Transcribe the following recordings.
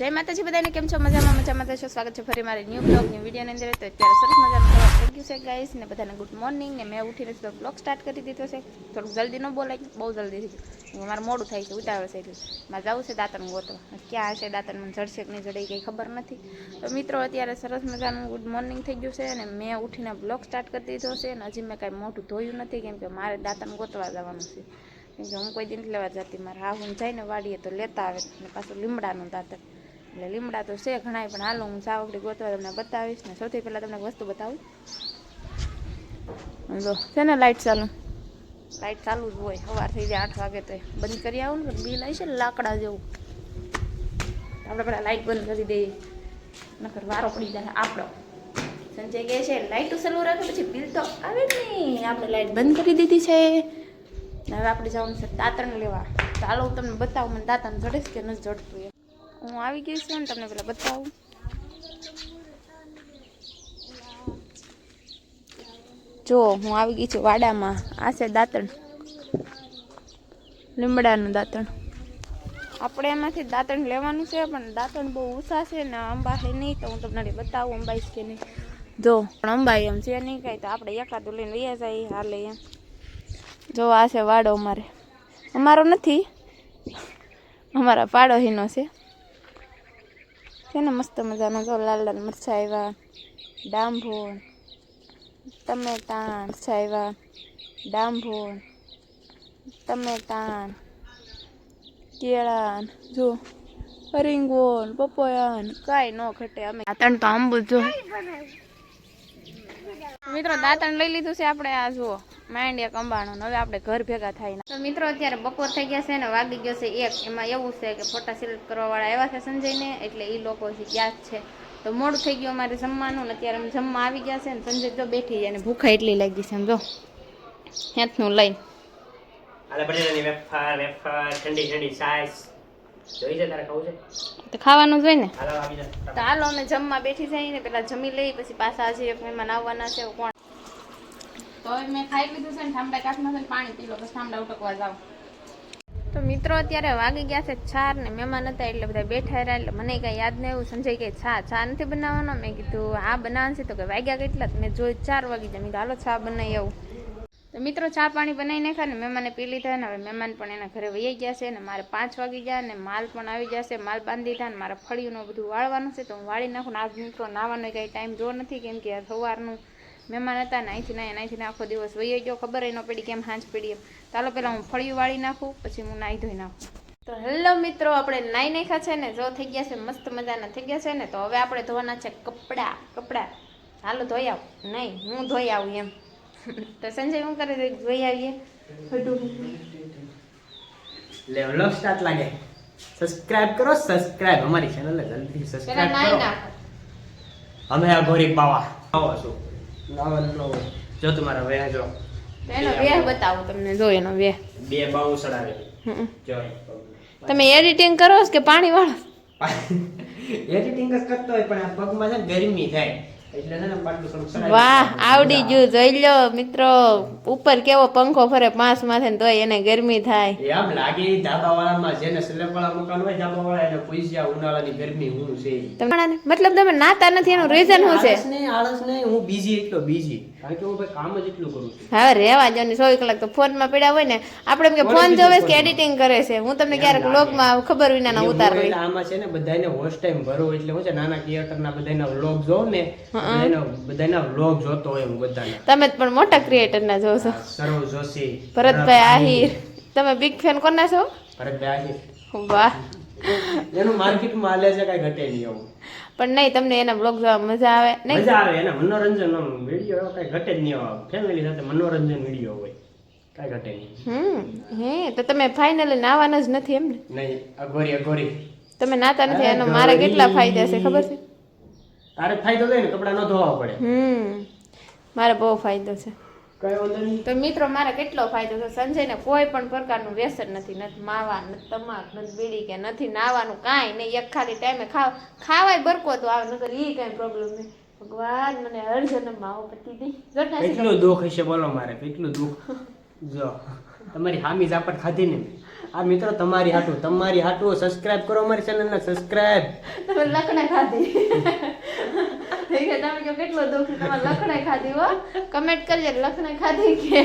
જય માતાજી બધાને, કેમ છો? મજામાં મજામાં થશો સ્વાગત છે? ફરી મારી ન્યૂ બ્લોગની વિડીયોની અંદર તો અત્યારે સરસ મજાનું સવાર થઈ ગયું છે ગાઈસ ને બધાને ગુડ મોર્નિંગ ને મેં ઉઠીને સીધો બ્લોગ સ્ટાર્ટ કરી દીધો છે. થોડુંક જલ્દી ન બોલાય, બહુ જલ્દી થઈ મારે મોડું થાય છે, ઉતાવળ છે એટલે. મારે જવું છે દાંતણ ગોતવા. ક્યાં હશે દાંતણ, મને જડશે કે નહીં જડે કંઈ ખબર નથી. તો મિત્રો, અત્યારે સરસ મજાનું ગુડ મોર્નિંગ થઈ ગયું છે અને મેં ઉઠીને બ્લોગ સ્ટાર્ટ કરી દીધો છે અને હજી મેં કાંઈ મોઢું ધોયું નથી, કેમ કે મારે દાંતણ ગોતવા જવાનું છે. કેમ કે હું કોઈ દિન લેવા જતી, મારે હા હું જઈને વાડીએ તો લેતા આવે, ને પાછું લીમડાનું દાંતણ. એટલે લીમડા તો છે ઘણાય, પણ હાલો હું સાવકડી ગોતવા તમને બતાવીશ ને સૌથી પહેલાં તમને વસ્તુ બતાવું. જો છે ને લાઇટ ચાલુ. લાઇટ ચાલુ જ હોય, સવાર થઈ જાય આઠ વાગે તો બંધ કરી આવું ને બિલ આવી છે લાકડા જેવું. આપણે પેલા લાઇટ બંધ કરી દઈએ, નકર વારો પડી જાય આપણો. સંજય કહે છે લાઇટ ચાલુ રાખે, પછી બિલ તો આવે જ નહીં. આપણે લાઇટ બંધ કરી દીધી છે. હવે આપણે જવાનું છે દાંતણ લેવા. ચાલો હું તમને બતાવું, મને દાંતણ જડે કે નથી જડતું. હું આવી ગઈ છું ને તમને પેલા બતાવું. જો, હું આવી ગઈ છું વાડામાં. આ છે દાંતણ. લીમડાનું દાંતણ. આપણે એમાંથી દાંતણ લેવાનું છે, પણ દાંતણ બહુ ઓછા છે ને અંબા છે નહીં, તો હું તમને બતાવું અંબાઈશ કે નહીં. જો, પણ અંબાઈ એમ છે નહીં કાંઈ, તો આપણે એકાદું લઈને વૈયા જાય હાલે એમ. જો, આ છે વાડો અમારે. અમારો નથી. અમારા પાડોશીનો છે. છે ને મસ્ત મજાનો જો લાલ લાલ મરચાં આવ્યા ડાંભો ટમેટા મરચાં આવ્યા ડાંભો ટમેટા કેળા જો અરીંગોન પપોયાન કાંઈ ન ઘટે અમે ત્રણ તો આંબુ જો મિત્રો દાંતણ લઈ લીધું છે આપણે આ જુઓ માઇન્ડ એક અંબાણું હવે આપણે ઘર ભેગા થાય ને તો મિત્રો અત્યારે બપોર થઈ ગયા છે ને વાગી ગયો છે એક. એમાં એવું છે કે ફોટા સિલેક્ટ કરવા વાળા આવ્યા છે સંજયને એટલે એ લોકો ગયા જ છે. તો મોડું થઈ ગયું અમારે જમવાનું ને અત્યારે અમે જમવા આવી ગયા છે ને સંજય જો બેઠી અને ને ભૂખા એટલી લાગી છે જો. હેથનું લઈને. ઠંડી ઠંડી સાઈઝ જોઈ છે તારે ખાવું છે? તો ખાવાનું જોઈ ને. હાલો તો હાલો અમે જમવા બેઠી જઈએ ને પેલા જમી લઈ પછી પાછા હજી એક મહેમાન આવવાના છે કોણ? તો મેં ખાઈ લીધું છે ને ઠામડા કાચમાં છે પાણી પી લો પછી ઠામડા ઉટકવા જાવ તો મિત્રો અત્યારે વાગી ગયા છે ચાર ને મહેમાન હતા એટલે બધા બેઠા રહ્યા એટલે મને કઈ યાદ નહીં એવું સંજય કે ચા ચા નથી બનાવવાનો? મેં કીધું આ બનાવવાનું છે તો કે વાગ્યા કેટલા? તો મેં જોઈ ચાર વાગી જાય મેં કીધું હાલો ચા બનાવી આવું. તો મિત્રો ચા પાણી બનાવી નાખ્યા ને મહેમાને પી લીધા ને હવે મહેમાન પણ એના ઘરે વહી ગયા છે ને મારે પાંચ વાગી ગયા ને માલ પણ આવી જશે માલ બાંધી દીધા ને મારે ફળિયુંનું બધું વાળવાનું છે તો હું વાળી નાખું આજ મિત્રો નાવાનો કાંઈ ટાઈમ જો નથી કેમ કે સવારનું મહેમાન હતા ને અહીંથી ના અહીંથી આખો દિવસ વહી ગયો, ખબર ન પડી કેમ હાંચ પડી એમ. ચાલો પહેલાં હું ફળિયું વાળી નાખું, પછી હું નાહી ધોઈ નાખું. તો હેલો મિત્રો, આપણે નાહી નાખ્યા છે ને, જો થઈ ગયા છે, મસ્ત મજાના થઈ ગયા છે ને, તો હવે આપણે ધોવાના છે કપડાં કપડાં. હાલો ધોઈ આવ. નહીં, હું ધોઈ આવું એમ. તો સંજય શું કરે છે? ધોઈ આવીએ. લે વ્લોગ સ્ટાર્ટ લાગે. સબસ્ક્રાઇબ કરો સબસ્ક્રાઇબ અમારી ચેનલને જલ્દીથી પેલા સબસ્ક્રાઇબ કરો અમે આ ગોરી બાવા આવો છો. નાવાનું નો જો તમારા વેહ જો. એનો વેહ બતાવું તમને જો એનો વેહ બે બાઉ સડાવે જો. તમે એડિટિંગ કરો કે પાણી વાળો એડિટિંગ જ કરતો હોય પણ આ પગમાં છે ને ગરમી થાય. વાહ આવડી ગયું જોઈ લો મિત્રો ઉપર કેવો પંખો ફરે પાંચ માથે તોય એને ગરમી થાય. આમ લાગે ધાબાવાળામાં જેને સ્લેબવાળા મકાન હોય ધાબાવાળા એને પૂછ્યા ઉનાળાની ગરમી હું છે. ઈ. તમે મતલબ તમે નાતા નથી એનું રીઝન શું છે? આળસ નહીં હું બીજી એટલો બીજી કારણ કે હું ભાઈ કામ જ એટલું કરું છું. હવે રહેવા જો ને ચોવીસ કલાક તો ફોનમાં પડ્યા હોય ને આપણે એમ કે ફોન જોવે કે એડિટિંગ કરે છે. હું તમને ક્યારેક વ્લોગમાં ખબર વિનાના ઉતાર આમાં છે ને બધાને હોસ્ટ ટાઈમ ભરો એટલે હું છે નાના ક્રિએટરના બધાના વ્લોગ જોઉં ને બધાના બધાના વ્લોગ જોતો હોય હું બધાના. તમે પણ મોટા ક્રિએટરના જોવો છો. સર્વ જોશી ભરતભાઈ આહિર. તમે બિગ ફેન કોના છો? ભરતભાઈ આહિર. વાહ. એનું માર્કેટમાં હાલે છે કઈ ઘટે નહીં એવું. પણ નહીં તમને એના બ્લોગ જોવા મજા આવે નહીં? મજા આવે એના મનોરંજન વીડિયો કઈ ઘટે જ નહીં આવે ફેમિલી સાથે મનોરંજન વીડિયો હોય. કઈ ઘટે નહીં. હમ હે તો તમે ફાઇનલી નાવાના જ નથી એમ ને નહીં અઘોરી અઘોરી. તમે નાતા નથી એનો મારે કેટલા ફાયદા છે ખબર છે? તારે ફાયદો થાય ને કપડાં ન ધોવા પડે. હમ. મારે બહુ ફાયદો છે. કઈ વાંધો નહીં. તો મિત્રો મારે કેટલો ફાયદો છે? સંજયને કોઈ પણ પ્રકારનું વ્યસન નથી નથી માવા નથી તમાક નથી બીડી કે નથી નાવાનું કાંઈ નહીં. એક ખાલી ટાઈમે ખાવ ખાવાય બરકો તો આવે નકર એ કાંઈ પ્રોબ્લેમ નહીં. ભગવાન મને હર જન્મમાં આવો પતિ જોતા કેટલું દુઃખ હશે બોલો મારે કેટલું દુઃખ? જો તમારી હામી ઝાપટ ખાધી ને આ મિત્રો તમારી હાટું તમારી હાટું સબસ્ક્રાઇબ કરો અમારી ચેનલને સબસ્ક્રાઇબ તમે લખણે ખાધી. થઈ ગયા. તમે કહો કેટલો દુઃખ તમારે લખણે ખાધી હો. કમેન્ટ કરજે લખણે ખાધી કે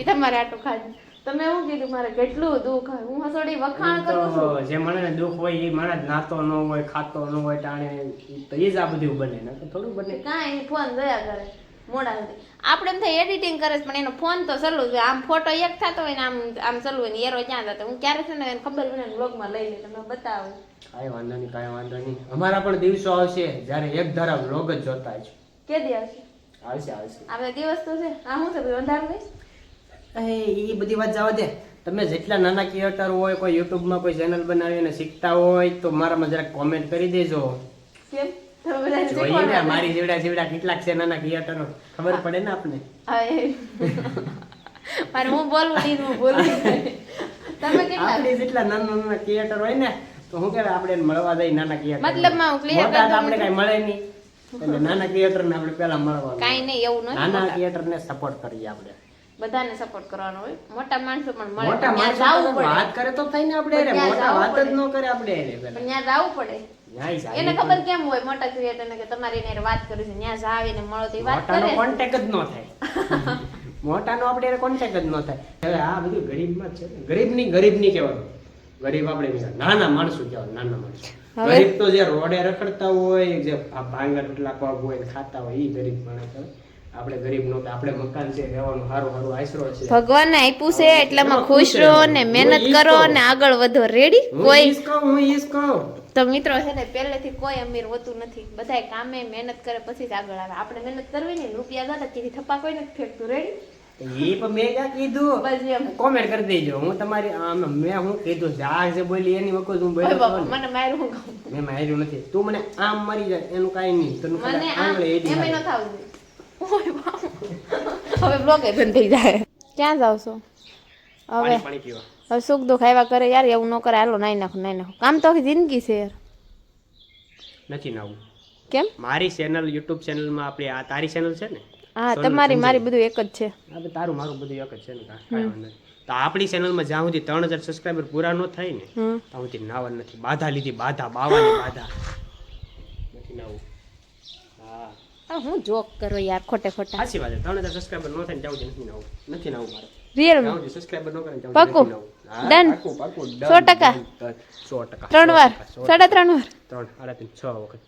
એ તમારે આટલું ખાધી. તમે એવું કીધું? મારે કેટલું દુઃખ હું હસોડી વખાણ કરું છું. જે મને દુઃખ હોય એ માણસ નાતો ન હોય ખાતો ન હોય ટાણે તો એ જ આ બધું બને. ને થોડું બને. કાંઈ ફોન દયા કરે. મોડા સુધી. આપણે એમ થાય એડિટિંગ કરે છે પણ એનો ફોન તો ચાલુ જ આમ ફોટો એક થતો હોય ને આમ આમ ચાલુ હોય ને એરો ક્યાં થતો હું ક્યારે છે ને એને ખબર મને બ્લોગમાં લઈ લે તમે બતાવું. કાંઈ વાંધો નહીં કાંઈ વાંધો નહીં. અમારા પણ દિવસો આવશે જ્યારે એક ધારા બ્લોગ જ જોતા છે કે દી આવશે આવશે. આવશે આપણે દિવસ તો છે. આ શું છે ભાઈ અંધારું નહીં એ બધી વાત જવા દે. તમે જેટલા નાના ક્રિએટર હોય કોઈ યુટ્યુબમાં કોઈ ચેનલ બનાવીને શીખતા હોય તો મારામાં જરાક કોમેન્ટ કરી દેજો. કેમ? જોઈએ ને મારી જેવડા જેવડા કેટલાક છે નાના ક્રિએટરો ખબર પડે ને આપને? મારે હું બોલું નહીં હું બોલું તમે કેટલા? આપણે જેટલા નાના નાના ક્રિએટર હોય ને તો હું કહેવાય આપણે મળવા જાય નાના ક્રિએટર મતલબમાં હું ક્લિયર મોટા આપણે કઈ મળે નહીં. એટલે નાના ક્રિએટર ને આપણે પહેલા મળવાનું કાંઈ નહીં એવું નથી નાના થિયેટર ક્રિએટર ને સપોર્ટ કરીએ આપણે. બધાને સપોર્ટ કરવાનો હોય. મોટા માણસો પણ મળે મોટા માણસો વાત કરે તો થાય ને આપણે મોટા વાત જ. ન કરે આપણે પણ ત્યાં જવું પડે. એને ખબર કેમ હોય મોટા ક્રિએટર ને કે તમારે એને વાત કરવી છે ત્યાં જાવીને મળો તો ઈ વાત કરે કોન્ટેક્ટ જ ન થાય. મોટાનો આપણે એને કોન્ટેક્ટ જ ન થાય. હવે આ બધું ગરીબમાં જ છે ને. ગરીબની ગરીબની કહેવાનું. ગરીબ આપણે નાના માણસો કહેવાનું નાના માણસો. ગરીબ તો જે રોડે રખડતા હોય જે ભાંગા ટૂટલા પગ હોય ખાતા હોય એ ગરીબ માણસ. આપણે ગરીબ નો આપણે મકાન છે રહેવાનું સારું સારું આશરો છે. ભગવાન આપ્યું છે એટલામાં ખુશ રહો ને મહેનત કરો. ને આગળ વધો. રેડી કોઈ હું ઈ કહું. તો મિત્રો છે ને પહેલેથી કોઈ અમીર હોતું નથી. બધાય કામે મહેનત કરે પછી જ આગળ આવે. આપણે મહેનત કરવી ને રૂપિયા દાદા તેથી થપ્પા કોઈ નથી ફેંકતું રેડી એ પણ મેં ક્યાં કીધું? બસ એમ. કોમેન્ટ કરી દેજો. હું તમારી મેં હું કીધું છે જે બોલી એની વખત હું ઓય બોલ્યો બાપા હતો ને. મને માર્યું હું મેં માર્યું નથી. તું મને આમ મરી જાય એનું કાઈ નહીં. તને મને આંગળે એડી એમ ન થાવું હવે બ્લોગ બંધ થઈ જાય. ક્યાં જાવ છો? હવે. પાણી પાણી પીવા. હવે સુખ દુઃખ આવ્યા કરે યાર એવું ન કરે હાલો નાઈ નાખો નાઈ નાખો. કામ તો આખી જિંદગી છે યાર. નથી નાવું. કેમ? મારી ચેનલ યુટ્યુબ ચેનલમાં આપણે આ તારી ચેનલ છે ને? હા તમારી મારી બધું એક જ છે. હવે તારું મારું બધું એક જ છે ને કાંઈ તો આપણી ચેનલમાં જ્યાં સુધી ત્રણ હજાર સબસ્ક્રાઈબર પૂરા ન થાય ને ત્યાં સુધી નાવા નથી. બાધા લીધી બાધા બાવાની બાધા. નથી નાવું. હા. હું જોક કરો યાર ખોટે ખોટા. સાચી વાત છે. ત્રણ હજાર સબસ્ક્રાઈબર ન થાય ને સુધી નથી નાવું. નથી નાવું મારે. રિયલ ત્યાં સુધી સબસ્ક્રાઈબર ન કરે ને ત્યાં પાક્કું? સુધી નથી નાવું. હા, Done? પાક્કું, પાક્કું, done, સો ટકા? ત્રણ વાર સાડા ત્રણ વાર છ વખત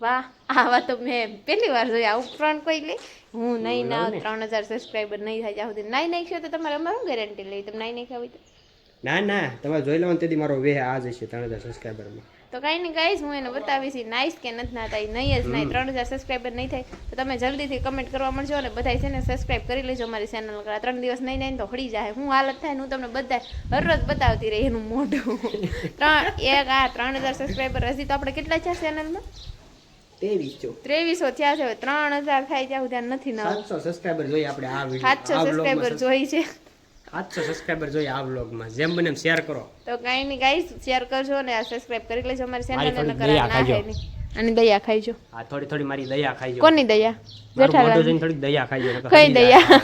વાહ આવા તો મેં પહેલી વાર જોયા ઉપરાંત કોઈ લે હું નહીં ના. ત્રણ હજાર સબસ્ક્રાઈબર નહીં થાય જ્યાં સુધી નહીં નાખ્યો તો તમારે અમારે શું ગેરંટી લઈ તમે નહીં નાખ્યા હોય તો ના ના તમારે જોઈ લો તેથી મારો વેહ આ જશે ત્રણ હજાર સબસ્ક્રાઈબરમાં તો કાંઈ નહીં ગાઈશ હું એને બતાવીશ નાઈશ કે નથી ના થાય નહીં જ નહીં ત્રણ હજાર સબસ્ક્રાઈબર નહીં થાય તો તમે જલ્દીથી કમેન્ટ કરવા મળજો અને બધા છે ને સબસ્ક્રાઈબ કરી લેજો મારી ચેનલ કરા ત્રણ દિવસ નહીં નહીં તો હળી જાય. હું હાલત થાય ને હું તમને બધા હરરોજ બતાવતી રહી એનું મોઢું. ત્રણ એક આ ત્રણ હજાર સબસ્ક્રાઈબર હજી તો આપણે કેટલા છે ચેનલમાં ત્રેવીસો થયા છે હવે ત્રણ હજાર થાય ત્યાં સુધી નથી ના સાતસો સબસ્ક્રાઈબર જોઈએ આપણે સાતસો સબસ્ક્રાઈબર જોઈ છે. સાતસો સબસ્ક્રાઈબર જોઈએ આ વ્લોગમાં જેમ બને એમ શેર કરો. તો કાંઈ નહીં ગાઈસ શેર કરજો અને આ સબસ્ક્રાઈબ કરી લેજો અમારી મારી ચેનલને નકર દયા ના. અને દયા ખાઈજો. આ થોડી થોડી મારી દયા ખાઈ કોની દયા? જેઠાલાલ થોડી દયા ખાઈ કઈ દયા?